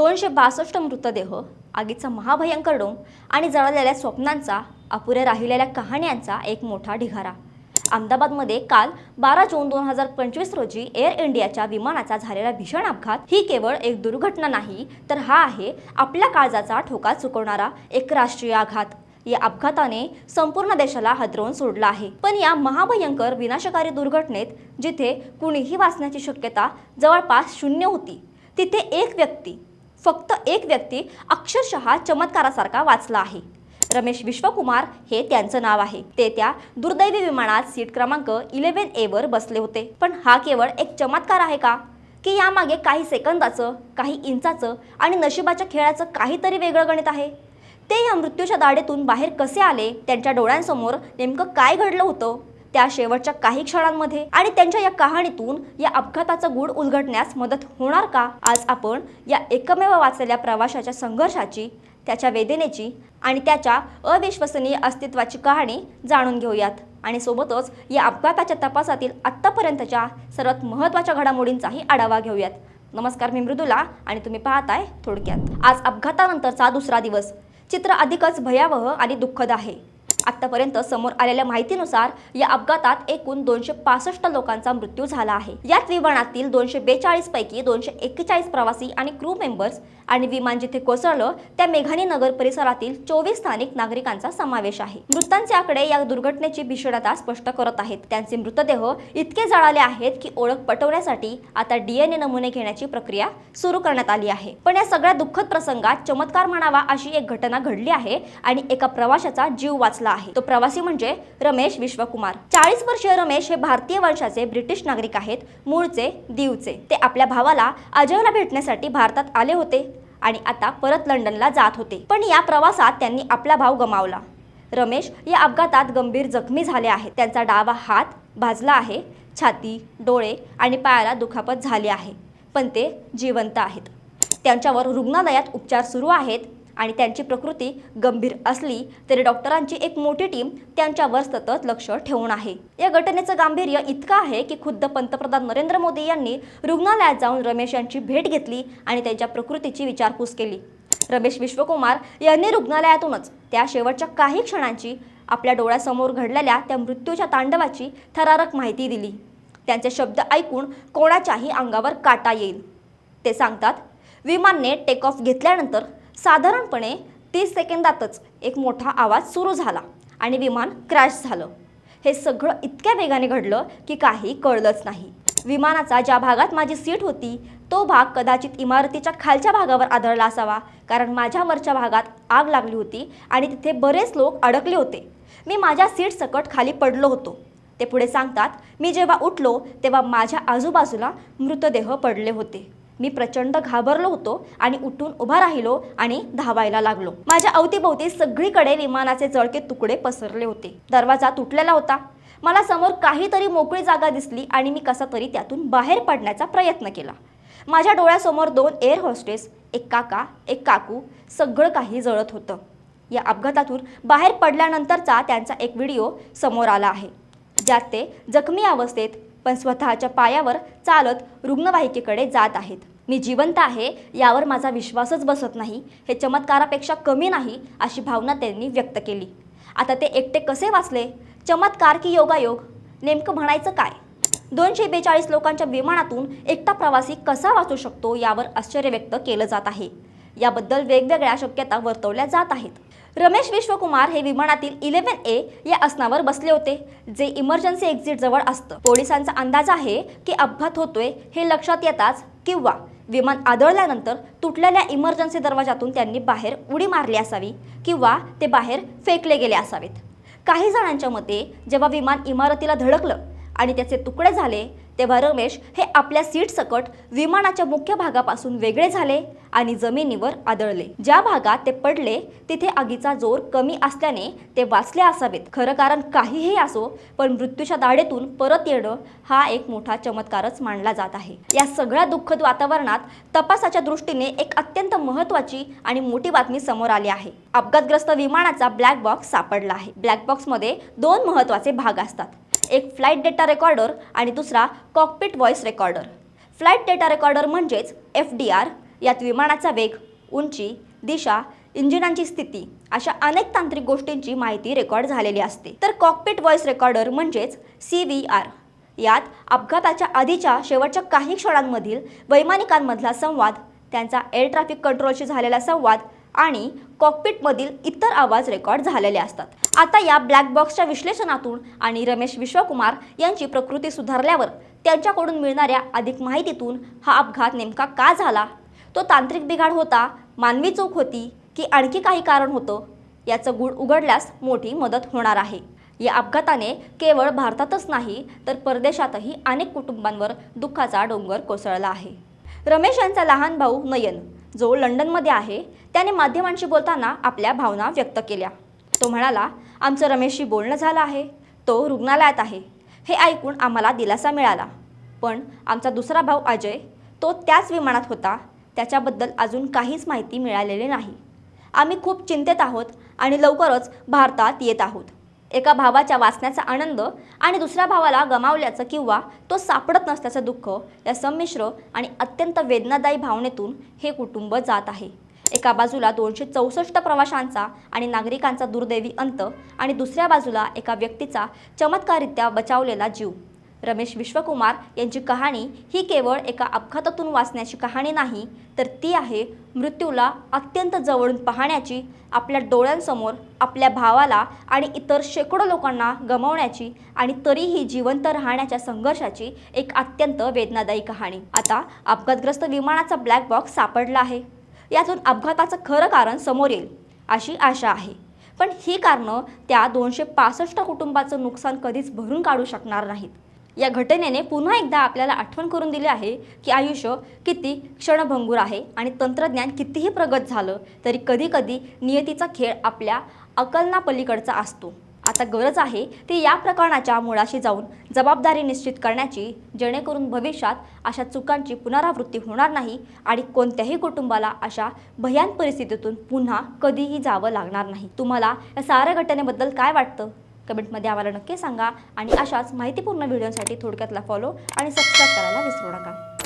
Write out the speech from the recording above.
दोनशे बासष्ट मृतदेह आगीचा महाभयंकर डोंग आणि जळालेल्या स्वप्नांचा अपुऱ्या राहिलेल्या कहाण्यांचा एक मोठा ढिगारा. अहमदाबादमध्ये काल बारा जून दोन हजार पंचवीस रोजी एअर इंडियाच्या विमानाचा झालेला भीषण अपघात ही केवळ एक दुर्घटना नाही तर हा आहे आपल्या काळजाचा ठोका चुकवणारा एक राष्ट्रीय आघात. या अपघाताने संपूर्ण देशाला हादरवून सोडला आहे. पण या महाभयंकर विनाशकारी दुर्घटनेत जिथे कुणीही वाचण्याची शक्यता जवळपास शून्य होती तिथे एक व्यक्ती फक्त एक व्यक्ती अक्षरशः चमत्कारासारखा वाचला आहे. रमेश विश्वकुमार हे त्यांचं नाव आहे. ते त्या दुर्दैवी विमानात सीट क्रमांक इलेव्हन ए वर बसले होते. पण हा केवळ एक चमत्कार आहे का? की यामागे काही सेकंदाचं काही इंचाचं आणि नशिबाच्या खेळाचं काहीतरी वेगळं गणित आहे? ते या मृत्यूच्या दाढेतून बाहेर कसे आले? त्यांच्या डोळ्यांसमोर नेमकं काय घडलं होतं? त्या शेवटच्या काही क्षणांमध्ये आणि त्यांच्या या कहाणीतून या अपघाताचा गूढ उलगडण्यास मदत होणार का? आज आपण या एकमेव वाचलेल्या प्रवाशाच्या संघर्षाची त्याच्या वेदनेची आणि त्याच्या अविश्वसनीय अस्तित्वाची कहाणी जाणून घेऊयात. आणि सोबतच या अपघाताच्या तपासातील आत्तापर्यंतच्या सर्वात महत्त्वाच्या घडामोडींचाही आढावा घेऊयात. नमस्कार मी मृदुला आणि तुम्ही पाहताय थोडक्यात. आज अपघातानंतरचा दुसरा दिवस. चित्र अधिकच भयावह आणि दुःखद आहे. आतापर्यंत समोर आलेल्या माहितीनुसार या अपघातात एकूण दोनशे पासष्ट लोकांचा मृत्यू झाला आहे. यात विमानातील दोनशे बेचाळीस पैकी दोनशे एक्केचाळीस प्रवासी आणि क्रू मेंबर्स आणि विमान जिथे कोसळलं त्या मेघानी नगर परिसरातील चोवीस स्थानिक नागरिकांचा समावेश आहे. मृतांचे आकडे या दुर्घटनेची भीषणता स्पष्ट करत आहेत. त्यांचे मृतदेह इतके जळाले आहेत की ओळख पटवण्यासाठी आता डीएनए नमुने घेण्याची प्रक्रिया सुरू करण्यात आली आहे. पण या सगळ्या दुःखद प्रसंगात चमत्कार म्हणावा अशी एक घटना घडली आहे आणि एका प्रवाशाचा जीव वाचला आहे. तो प्रवासी म्हणजे रमेश विश्वकुमार. चाळीस वर्षीय रमेश हे भारतीय वंशाचे ब्रिटिश नागरिक आहेत मूळचे दीवचे. ते आपल्या भावाला अजयला भेटण्यासाठी भारतात आले होते आणि आता परत लंडनला जात होते. पण या प्रवासात त्यांनी आपला भाव गमावला. रमेश या अपघातात गंभीर जखमी झाले आहेत त्यांचा डावा हात भाजला आहे छाती डोळे आणि पायाला दुखापत झाली आहे. पण ते जिवंत आहेत. त्यांच्यावर रुग्णालयात उपचार सुरू आहेत. आणि त्यांची प्रकृती गंभीर असली तरी डॉक्टरांची एक मोठी टीम त्यांच्यावर सतत लक्ष ठेवून आहे. या घटनेचं गांभीर्य इतकं आहे की खुद्द पंतप्रधान नरेंद्र मोदी यांनी रुग्णालयात जाऊन रमेश यांची भेट घेतली आणि त्यांच्या प्रकृतीची विचारपूस केली. रमेश विश्वकुमार यांनी रुग्णालयातूनच त्या शेवटच्या काही क्षणांची आपल्या डोळ्यासमोर घडलेल्या त्या मृत्यूच्या तांडवाची थरारक माहिती दिली. त्यांचे शब्द ऐकून कोणाच्याही अंगावर काटा येईल. ते सांगतात विमानने टेक ऑफ घेतल्यानंतर साधारणपणे तीस सेकंदातच एक मोठा आवाज सुरू झाला आणि विमान क्रॅश झालं. हे सगळं इतक्या वेगाने घडलं की काही कळलंच नाही. विमानाचा ज्या भागात माझी सीट होती तो भाग कदाचित इमारतीच्या खालच्या भागावर आदळला असावा कारण माझ्या वरच्या भागात आग लागली होती आणि तिथे बरेच लोक अडकले होते. मी माझ्या सीट सकट खाली पडलो होतो. ते पुढे सांगतात मी जेव्हा उठलो तेव्हा माझ्या आजूबाजूला मृतदेह पडले होते. मी प्रचंड घाबरलो होतो आणि उठून उभा राहिलो आणि धावायला लागलो. माझ्या अवतीभोवती सगळीकडे विमानाचे जळके तुकडे पसरले होते. दरवाजा तुटलेला होता. मला समोर काहीतरी मोकळी जागा दिसली आणि मी कसा तरी त्यातून बाहेर पडण्याचा प्रयत्न केला. माझ्या डोळ्यासमोर दोन एअर होस्टेस एक काका एक काकू सगळं काही जळत होतं. या अपघातातून बाहेर पडल्यानंतरचा त्यांचा एक व्हिडिओ समोर आला आहे. ज्यात ते जखमी अवस्थेत पण स्वतःच्या पायावर चालत रुग्णवाहिकेकडे जात आहेत. मी जिवंत आहे यावर माझा विश्वासच बसत नाही हे चमत्कारापेक्षा कमी नाही अशी भावना त्यांनी व्यक्त केली. आता ते एकटे कसे वाचले? चमत्कार की योगायोग? नेमकं म्हणायचं काय? दोनशे बेचाळीस लोकांच्या विमानातून एकटा प्रवासी कसा वाचू शकतो यावर आश्चर्य व्यक्त केलं जात आहे. याबद्दल वेगवेगळ्या शक्यता वर्तवल्या जात आहेत. रमेश विश्वकुमार हे विमानातील इलेव्हन ए या आसनावर बसले होते जे इमर्जन्सी एक्झिट जवळ असतं. पोलिसांचा अंदाज आहे की अपघात होतोय हे लक्षात येताच किंवा विमान आदळल्यानंतर तुटलेल्या इमर्जन्सी दरवाजातून त्यांनी बाहेर उडी मारली असावी किंवा ते बाहेर फेकले गेले असावेत. काही जणांच्या मते जेव्हा विमान इमारतीला धडकलं आणि त्याचे तुकडे झाले तेव्हा रमेश हे आपल्या सीट सकट विमानाच्या मुख्य भागापासून वेगळे झाले आणि जमिनीवर आदळले. ज्या भागात ते पडले तिथे आगीचा जोर कमी असल्याने ते वाचले असावेत. खरं कारण काहीही असो पण मृत्यूच्या दाढेतून परत येणं हा एक मोठा चमत्कारच मानला जात आहे. या सगळ्या दुःखद वातावरणात तपासाच्या दृष्टीने एक अत्यंत महत्त्वाची आणि मोठी बातमी समोर आली आहे. अपघातग्रस्त विमानाचा ब्लॅक बॉक्स सापडला आहे. ब्लॅक बॉक्समध्ये दोन महत्त्वाचे भाग असतात. एक फ्लाईट डेटा रेकॉर्डर आणि दुसरा cockpit voice recorder flight data recorder म्हणजेच एफ डी आर यात विमानाचा वेग उंची दिशा इंजिनांची स्थिती अशा अनेक तांत्रिक गोष्टींची माहिती रेकॉर्ड झालेली असते. तर कॉकपिट व्हॉइस रेकॉर्डर म्हणजेच सी व्ही आर यात अपघाताच्या आधीच्या शेवटच्या काही क्षणांमधील वैमानिकांमधला संवाद त्यांचा एअर ट्रॅफिक कंट्रोलशी झालेला संवाद आणि कॉकपिटमधील इतर आवाज रेकॉर्ड झालेले असतात. आता या ब्लॅक बॉक्सच्या विश्लेषणातून आणि रमेश विश्वकुमार यांची प्रकृती सुधारल्यावर त्यांच्याकडून मिळणाऱ्या अधिक माहितीतून हा अपघात नेमका का झाला? तो तांत्रिक बिघाड होता मानवी चूक होती की आणखी काही कारण होतं? याचं गूढ उघडल्यास मोठी मदत होणार आहे. या अपघाताने केवळ भारतातच नाही तर परदेशातही अनेक कुटुंबांवर दुःखाचा डोंगर कोसळला आहे. रमेश यांचा लहान भाऊ नयन. जो लंडनमध्ये आहे त्याने माध्यमांशी बोलताना आपल्या भावना व्यक्त केल्या. तो म्हणाला आमचं रमेशशी बोलणं झालं आहे. तो रुग्णालयात आहे. हे ऐकून आम्हाला दिलासा मिळाला. पण आमचा दुसरा भाऊ अजय तो त्याच विमानात होता. त्याच्याबद्दल अजून काहीच माहिती मिळालेली नाही. आम्ही खूप चिंतेत आहोत आणि लवकरच भारतात येत आहोत. एका भावाच्या वाचण्याचा आनंद आणि दुसऱ्या भावाला गमावल्याचं किंवा तो सापडत नसल्याचं दुःख या संमिश्र आणि अत्यंत वेदनादायी भावनेतून हे कुटुंब जात आहे. एका बाजूला दोनशे चौसष्ट प्रवाशांचा आणि नागरिकांचा दुर्दैवी अंत आणि दुसऱ्या बाजूला एका व्यक्तीचा चमत्कारित्या बचावलेला जीव. रमेश विश्वकुमार यांची कहाणी ही केवळ एका अपघातातून वाचण्याची कहाणी नाही तर ती आहे मृत्यूला अत्यंत जवळून पाहण्याची आपल्या डोळ्यांसमोर आपल्या भावाला आणि इतर शेकडो लोकांना गमावण्याची आणि तरीही जिवंत राहण्याच्या संघर्षाची एक अत्यंत वेदनादायी कहाणी. आता अपघातग्रस्त विमानाचा ब्लॅक बॉक्स सापडला आहे. यातून अपघाताचं खरं कारण समोर येईल अशी आशा आहे. पण ही कारणं त्या दोनशे पासष्ट कुटुंबाचं नुकसान कधीच भरून काढू शकणार नाहीत. या घटनेने पुन्हा एकदा आपल्याला आठवण करून दिली आहे की आयुष्य किती क्षणभंगूर आहे आणि तंत्रज्ञान कितीही प्रगत झालं तरी कधीकधी नियतीचा खेळ आपल्या अकलनापलीकडचा असतो. आता गरज आहे ती या प्रकरणाच्या मुळाशी जाऊन जबाबदारी निश्चित करण्याची जेणेकरून भविष्यात अशा चुकांची पुनरावृत्ती होणार नाही आणि कोणत्याही कुटुंबाला अशा भयान परिस्थितीतून पुन्हा कधीही जावं लागणार नाही. तुम्हाला या साऱ्या घटनेबद्दल काय वाटतं? कमेंटमध्ये आम्हाला नक्की सांगा. आणि अशाच माहितीपूर्ण व्हिडिओसाठी थोडक्यातला फॉलो आणि सबस्क्राईब करायला विसरू नका.